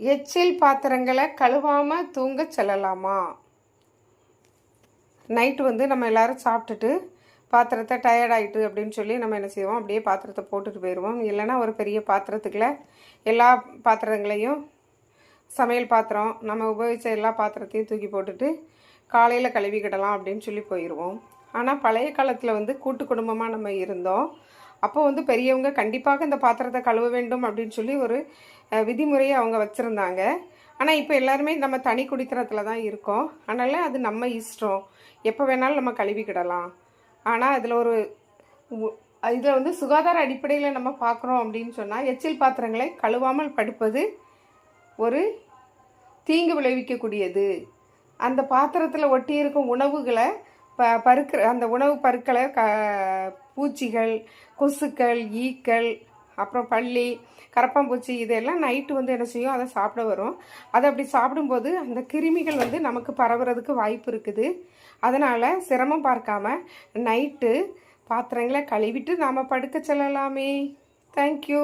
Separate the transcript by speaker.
Speaker 1: எச்சில் பாத்திரங்களை கழுவாமல் தூங்க செல்லலாமா? நைட்டு வந்து நம்ம எல்லோரும் சாப்பிட்டுட்டு பாத்திரத்தை டயர்ட் அப்படின்னு சொல்லி நம்ம என்ன செய்வோம்? அப்படியே பாத்திரத்தை போட்டுட்டு போயிடுவோம் இல்லைன்னா ஒரு பெரிய பாத்திரத்துக்குள்ள எல்லா பாத்திரங்களையும் சமையல் பாத்திரம் நம்ம உபயோகித்த எல்லா பாத்திரத்தையும் தூக்கி போட்டுட்டு காலையில் கழுவிக்கிடலாம் அப்படின்னு சொல்லி போயிடுவோம் ஆனால் பழைய காலத்தில் வந்து கூட்டு குடும்பமாக நம்ம இருந்தோம். அப்போ வந்து பெரியவங்க கண்டிப்பாக இந்த பாத்திரத்தை கழுவ வேண்டும் அப்படின்னு சொல்லி ஒரு விதிமுறையை அவங்க வச்சுருந்தாங்க. ஆனால் இப்போ எல்லாருமே நம்ம தனி குடித்தனத்தில் தான் இருக்கோம். அதனால் அது நம்ம இஷ்டம். எப்போ வேணாலும் நம்ம கழுவிக்கிடலாம். ஆனால் அதில் ஒரு இதில் வந்து சுகாதார அடிப்படையில் நம்ம பார்க்குறோம் அப்படின்னு சொன்னால் எச்சில் பாத்திரங்களை கழுவாமல் படுப்பது ஒரு தீங்கு விளைவிக்கக்கூடியது. அந்த பாத்திரத்தில் ஒட்டி இருக்கும் உணவுகளை ப பருக்கிற அந்த உணவு பருக்களை க பூச்சிகள் கொசுக்கள் ஈக்கள் அப்புறம் பள்ளி கரப்பாம்பூச்சி இதெல்லாம் நைட்டு வந்து என்ன செய்யும்? அதை சாப்பிட வரும். அதை அப்படி சாப்பிடும்போது அந்த கிருமிகள் வந்து நமக்கு பரவுறதுக்கு வாய்ப்பு இருக்குது. அதனால் சிரமம் பார்க்காம நைட்டு பாத்திரங்களை கழுவிட்டு நாம் படுக்க செல்லலாமே. தேங்க்யூ